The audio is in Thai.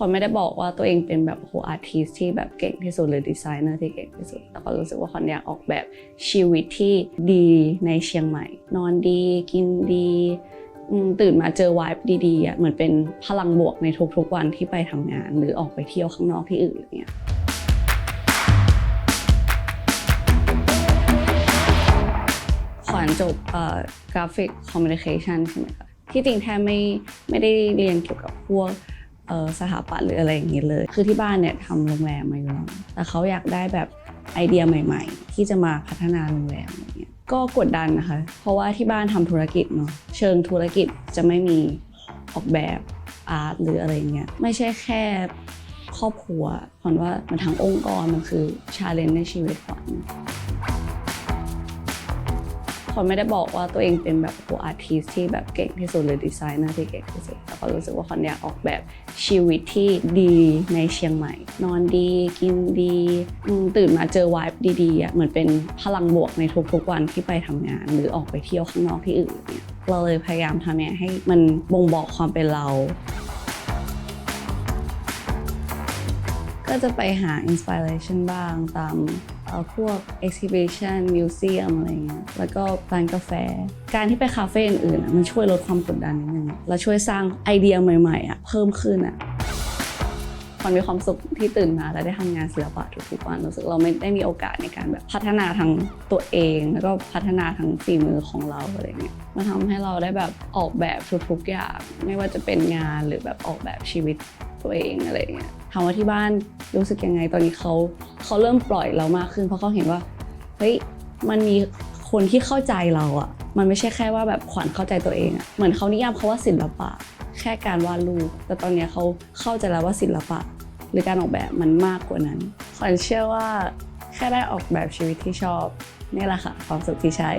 คนไม่ได้บอกว่าตัวเองเป็นแบบโหอาร์ติสที่แบบเก่งที่สุดหรือดีไซเนอร์ที่เก่งที่สุด แต่ก็รู้สึกว่าคนอยากออกแบบชีวิตที่ดีในเชียงใหม่ นอนดี กินดีตื่นมาเจอวายดีๆอะเหมือนเป็นพลังบวกในทุกๆวันที่ไปทำงาน หรือออกไปเที่ยวข้างนอกที่อื่นอะไรเงี้ยขวัญจบกราฟิกคอมมิวนิเคชันใช่ไหมคะที่จริงแทบไม่ไม่ได้เรียนเกี่ยวกับพวก เออสถาปัตย์หรืออะไรอย่างนี้เลย คือที่บ้านเนี่ยทำโรงแรมมาอยู่แล้วแต่เขาอยากได้แบบไอเดียใหม่ ๆ ที่จะมาพัฒนาโรงแรมอะไรเงี้ยก็กดดันนะคะ เพราะว่าที่บ้านทำธุรกิจเนาะเชิงธุรกิจจะไม่มีออกแบบอาร์ตหรืออะไรเงี้ยไม่ใช่แค่ครอบครัวขวัญว่ามันทั้งองค์กรมันคือชาเลนจ์ในชีวิตขวัญ คนไม่ได้บอกว่าตัวเองเป็นแบบโหอาร์ติสที่แบบเก่งที่สุดหรือดีไซเนอร์ที่เก่งที่สุดแต่ก็รู้สึกว่าคนอยากออกแบบชีวิตที่ดีในเชียงใหม่ นอนดีกินดีตื่นมาเจอวายดีๆอะเหมือนเป็นพลังบวกในทุกๆวันที่ไปทำงาน หรือออกไปเที่ยวข้างนอกที่อื่นเนี่ยเราเลยพยายามทำเนี่ยให้มันบ่งบอกความเป็นเรา ก็จะไปหาอินสปิเรชันบ้างตามเอ่อพวก exhibition museum อะไรเงี้ย แล้วก็ร้านกาแฟ การที่ไปคาเฟ่อื่นๆอะมันช่วยลดความกดดันนิดนึง แล้วช่วยสร้างไอเดียใหม่ๆอะเพิ่มขึ้นอะมันมีความสุขที่ตื่นมาแล้วได้ทำงานศิลปะทุกๆวันรู้สึกเราไม่ได้มีโอกาสในการแบบพัฒนาทั้งตัวเอง แล้วก็พัฒนาทั้งฝีมือของเราอะไรเงี้ยมันทำให้เราได้แบบออกแบบทุกๆอย่าง ไม่ว่าจะเป็นงานหรือแบบออกแบบชีวิต ตัวเองอะไรเงี้ยถามว่าที่บ้านรู้สึกยังไงตอนนี้เขาเขาเริ่มปล่อยเรามากขึ้นเพราะเขาเห็นว่าเฮ้ยมันมีคนที่เข้าใจเราอะมันไม่ใช่แค่ว่าแบบขวัญเข้าใจตัวเองอะเหมือนเขานิยามเขาว่าศิลปะ แค่การวาดรูปแต่ตอนนี้เขาเข้าใจแล้วว่าศิลปะ หรือการออกแบบมันมากกว่านั้นขวัญเชื่อว่าแค่ได้ออกแบบชีวิตที่ชอบนี่แหละค่ะความสุขที่ใช่